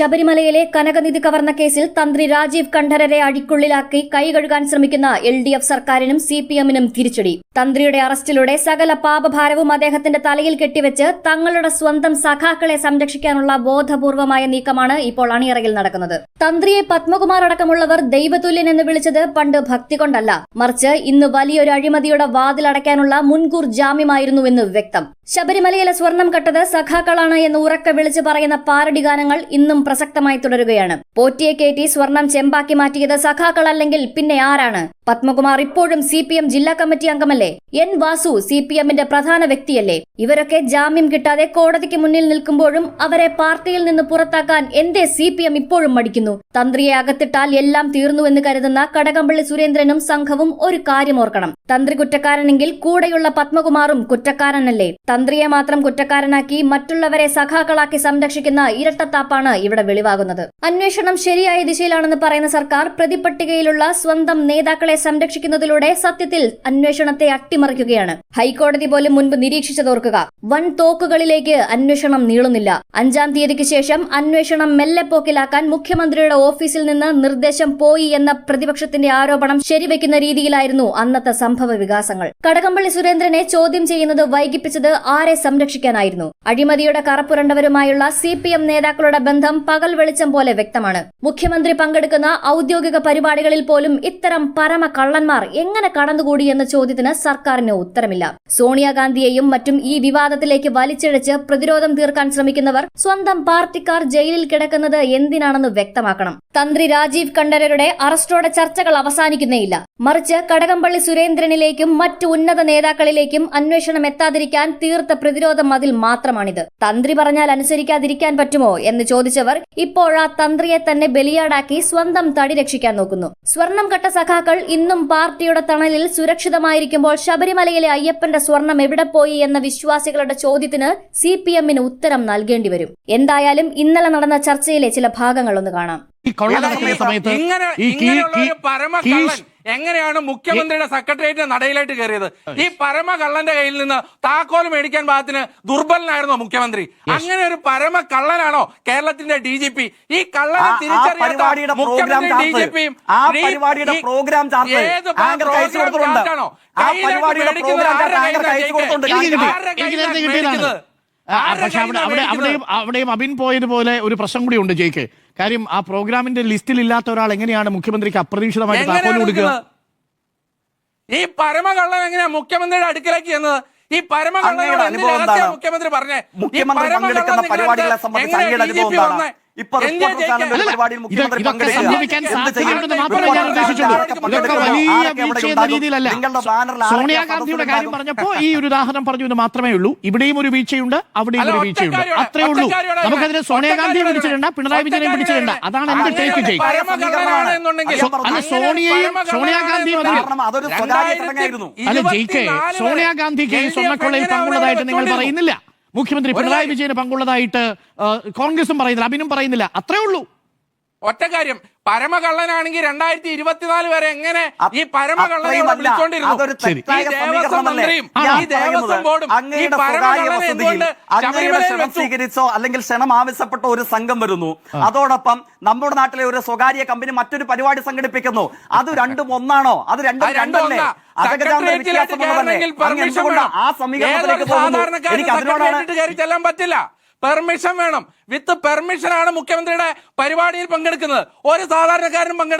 ശബരിമലയിലെ കനകനിധി കവർന്ന കേസിൽ തന്ത്രി രാജീവ് കണ്ഠരരെ അഴിക്കുള്ളിലാക്കി കൈകഴുകാൻ ശ്രമിക്കുന്ന എൽ ഡി എഫ് സർക്കാരിനും സി പി എമ്മിനും തിരിച്ചടി. തന്ത്രിയുടെ അറസ്റ്റിലൂടെ സകല പാപഭാരവും അദ്ദേഹത്തിന്റെ തലയിൽ കെട്ടിവെച്ച് തങ്ങളുടെ സ്വന്തം സഖാക്കളെ സംരക്ഷിക്കാനുള്ള ബോധപൂർവമായ നീക്കമാണ് ഇപ്പോൾ അണിയറയിൽ നടക്കുന്നത്. തന്ത്രിയെ പത്മകുമാർ അടക്കമുള്ളവർ ദൈവതുല്യൻ എന്ന് വിളിച്ചത് പണ്ട് ഭക്തി കൊണ്ടല്ല. മറിച്ച് ഇന്ന് വലിയൊരു അഴിമതിയുടെ വാതിലടയ്ക്കാനുള്ള മുൻകൂർ ജാമ്യമായിരുന്നുവെന്ന് വ്യക്തം. ശബരിമലയിലെ സ്വർണം കട്ടത് സഖാക്കളാണ് എന്ന് ഉറക്കെ വിളിച്ചു പറയുന്ന പാരടി ഗാനങ്ങൾ ഇന്നും പ്രസക്തമായി തുടരുകയാണ്. പോറ്റിയെ കയറ്റി സ്വർണം ചെമ്പാക്കി മാറ്റിയത് സഖാക്കളല്ലെങ്കിൽ പിന്നെ ആരാണ്? പത്മകുമാർ ഇപ്പോഴും സി പി എം ജില്ലാ കമ്മിറ്റി അംഗമല്ലേ? എൻ വാസു സി പി എമ്മിന്റെ പ്രധാന വ്യക്തിയല്ലേ? ഇവരൊക്കെ ജാമ്യം കിട്ടാതെ കോടതിക്ക് മുന്നിൽ നിൽക്കുമ്പോഴും അവരെ പാർട്ടിയിൽ നിന്ന് പുറത്താക്കാൻ എന്തേ സി പി എം ഇപ്പോഴും മടിക്കുന്നു? തന്ത്രിയെ അകത്തിട്ടാൽ എല്ലാം തീർന്നുവെന്ന് കരുതുന്ന കടകംപള്ളി സുരേന്ദ്രനും സംഘവും ഒരു കാര്യം ഓർക്കണം. തന്ത്രി കുറ്റക്കാരനെങ്കിൽ കൂടെയുള്ള പത്മകുമാറും കുറ്റക്കാരനല്ലേ? തന്ത്രിയെ മാത്രം കുറ്റക്കാരനാക്കി മറ്റുള്ളവരെ സഖാക്കളാക്കി സംരക്ഷിക്കുന്ന ഇരട്ടത്താപ്പാണ് ഇവിടെ വെളിവാകുന്നത്. അന്വേഷണം ശരിയായ ദിശയിലാണെന്ന് പറയുന്ന സർക്കാർ പ്രതിപട്ടികയിലുള്ള സ്വന്തം നേതാക്കളെ സംരക്ഷിക്കുന്നതിലൂടെ സത്യത്തിൽ അന്വേഷണത്തെ അട്ടിമറിക്കുകയാണ്. ഹൈക്കോടതി പോലും മുൻപ് നിരീക്ഷിച്ചതോർക്കുക വൻ തോക്കുകളിലേക്ക് അന്വേഷണം നീളുന്നില്ല. അഞ്ചാം തീയതിക്ക് ശേഷം അന്വേഷണം മെല്ലെ പോക്കിലാക്കാൻ മുഖ്യമന്ത്രിയുടെ ഓഫീസിൽ നിന്ന് നിർദ്ദേശം പോയി എന്ന പ്രതിപക്ഷത്തിന്റെ ആരോപണം ശരിവെക്കുന്ന രീതിയിലായിരുന്നു അന്നത്തെ സംഭവ വികാസങ്ങൾ. കടകംപള്ളി സുരേന്ദ്രനെ ചോദ്യം ചെയ്യുന്നത് വൈകിപ്പിച്ചത് ആരെ സംരക്ഷിക്കാനായിരുന്നു? അഴിമതിയുടെ കറപ്പുരണ്ടവരുമായുള്ള സി പി എം നേതാക്കളുടെ ബന്ധം പകൽ വെളിച്ചം പോലെ വ്യക്തമാണ്. മുഖ്യമന്ത്രി പങ്കെടുക്കുന്ന ഔദ്യോഗിക പരിപാടികളിൽ പോലും ഇത്തരം പരമ കള്ളന്മാർ എങ്ങനെ കടന്നുകൂടി എന്ന ചോദ്യത്തിന് സർക്കാരിന് ഉത്തരമില്ല. സോണിയാഗാന്ധിയെയും മറ്റും ഈ വിവാദത്തിലേക്ക് വലിച്ചിഴച്ച് പ്രതിരോധം തീർക്കാൻ ശ്രമിക്കുന്നവർ സ്വന്തം പാർട്ടിക്കാർ ജയിലിൽ കിടക്കുന്നത് എന്തിനാണെന്ന് വ്യക്തമാക്കണം. തന്ത്രി രാജീവ് കണ്ഠരരുടെ അറസ്റ്റോടെ ചർച്ചകൾ അവസാനിക്കുന്നേയില്ല. മറിച്ച് കടകംപള്ളി സുരേന്ദ്രനിലേക്കും മറ്റു ഉന്നത നേതാക്കളിലേക്കും അന്വേഷണം എത്താതിരിക്കാൻ തീർത്ത പ്രതിരോധം അതിൽ മാത്രമാണിത്. തന്ത്രി പറഞ്ഞാൽ അനുസരിക്കാതിരിക്കാൻ പറ്റുമോ എന്ന് ചോദിച്ചവർ ഇപ്പോഴാ തന്ത്രിയെ തന്നെ ബലിയാടാക്കി സ്വന്തം തടി രക്ഷിക്കാൻ നോക്കുന്നു. സ്വർണം കട്ട സഖാക്കൾ ഇന്നും പാർട്ടിയുടെ തണലിൽ സുരക്ഷിതമായിരിക്കുമ്പോൾ ശബരിമലയിലെ അയ്യപ്പന്റെ സ്വർണം എവിടെ പോയി എന്ന വിശ്വാസികളുടെ ചോദ്യത്തിന് സി പി എമ്മിന് ഉത്തരം നൽകേണ്ടി വരും. എന്തായാലും ഇന്നലെ നടന്ന ചർച്ചയിലെ ചില ഭാഗങ്ങളൊന്ന് കാണാം. ഈ കൊള്ള സമയത്ത് ഈ എങ്ങനെയാണ് മുഖ്യമന്ത്രിയുടെ സെക്രട്ടേറിയറ്റിന്റെ നടയിലായിട്ട് കയറിയത്? ഈ പരമ കള്ളന്റെ കയ്യിൽ നിന്ന് താക്കോൽ മേടിക്കാൻ പാകത്തിന് ദുർബലനായിരുന്നോ മുഖ്യമന്ത്രി? അങ്ങനെ ഒരു പരമ കള്ളനാണോ കേരളത്തിന്റെ ഡി ജി പി? ഈ കള്ളനെ തിരിച്ചറിയാത്ത പ്രോഗ്രാം മുഖ്യമന്ത്രി ഡി ജി പിയും ഏത് ആങ്കർ പ്രോഗ്രാം ചാർട്ടാണോ? ആ കയ്യിലേക്ക് മേടിക്കുന്നത് ആരുടെ കയ്യിലാണ് അയച്ചു പക്ഷെ അവിടെ അവിടെ അവിടെയും? അവിടെയും അബിൻ പോയതുപോലെ ഒരു പ്രശ്നം കൂടി ഉണ്ട് ജയിക്ക്. കാര്യം ആ പ്രോഗ്രാമിന്റെ ലിസ്റ്റിൽ ഇല്ലാത്ത ഒരാൾ എങ്ങനെയാണ് മുഖ്യമന്ത്രിക്ക് അപ്രതീക്ഷിതമായിട്ട് താക്കോൽ കൊടുക്കുക? ഈ പരമകള്ളൻ എങ്ങനെയാ മുഖ്യമന്ത്രിയുടെ അടുക്കലേക്ക് എന്നത് ഈ പരമകള്ളനോട് അങ്ങയുടെ എന്ത് അനുഭവം രഹസ്യം എന്താണ്? മുഖ്യമന്ത്രി പറഞ്ഞേ? മുഖ്യമന്ത്രി പങ്കെടുക്കുന്ന പരിപാടികളെ സംബന്ധിച്ച് അങ്ങയുടെ അനുഭവം? എന്താണ്? ഇപ്പൊ എന്തിനാ പരിപാടിയിൽ മുഖ്യമന്ത്രി പങ്കെടുക്കുക. സോണിയാഗാന്ധിയുടെ കാര്യം? പറഞ്ഞപ്പോ ഈ ഒരു ഉദാഹരണം പറഞ്ഞു എന്ന് മാത്രമേ ഉള്ളൂ. ഇവിടെയും ഒരു വീഴ്ചയുണ്ട് അവിടെയും ഒരു വീഴ്ചയുണ്ട്. അത്രേ ഉള്ളൂ. നമുക്കതിനെ സോണിയാഗാന്ധിയെ പിടിച്ചിട്ടുണ്ട് പിണറായി വിജയനെ പിടിച്ചിട്ടുണ്ട് അതാണ് എന്ത് ടേക്ക് ചെയ്യും അല്ല, സോണിയയും സോണിയാഗാന്ധിയും. അല്ല ജയിക്കെ സോണിയാഗാന്ധിക്ക് സ്വർണക്കൊള്ളയിൽ പങ്കുള്ളതായിട്ട് നിങ്ങൾ പറയുന്നില്ല. മുഖ്യമന്ത്രി പിണറായി വിജയന് പങ്കുള്ളതായിട്ട് കോൺഗ്രസും പറയുന്നില്ല അബിനും പറയുന്നില്ല. അത്രേ ഉള്ളൂ. ഒറ്റ കാര്യം. പരമകള്ളനാണെങ്കിൽ രണ്ടായിരത്തി ഇരുപത്തിനാല് വരെ എങ്ങനെ ഈ പരമകള്ളനെ വിളിച്ചോണ്ടിരുന്നു. ഈ ദേവസ്വം മന്ത്രിയും ഈ ദേവസ്വം ബോർഡും ഈ പരമകള്ളനെ എന്തുകൊണ്ട് സ്വീകരിച്ചോ അല്ലെങ്കിൽ ക്ഷണം ആവശ്യപ്പെട്ട ഒരു സംഘം വരുന്നു. അതോടൊപ്പം നമ്മുടെ നാട്ടിലെ ഒരു സ്വകാര്യ കമ്പനി മറ്റൊരു പരിപാടി സംഘടിപ്പിക്കുന്നു. അത് രണ്ടും ഒന്നാണോ? അത് രണ്ടും രണ്ടല്ലേ? അതൊക്കെ സെക്രട്ടേറിയറ്റിലേക്ക് കയറണമെങ്കിൽ പെർമിഷൻ വേണം. ഏതൊരു എനിക്ക് സെക്രട്ടേറിയറ്റ് കയറി ചെല്ലാൻ പറ്റില്ല. പെർമിഷൻ വേണം. വിത്ത് പെർമിഷൻ ആണ് മുഖ്യമന്ത്രിയുടെ പരിപാടിയിൽ പങ്കെടുക്കുന്നത്. ഒരു സാധാരണക്കാരനും പങ്കെടുക്കുന്നത്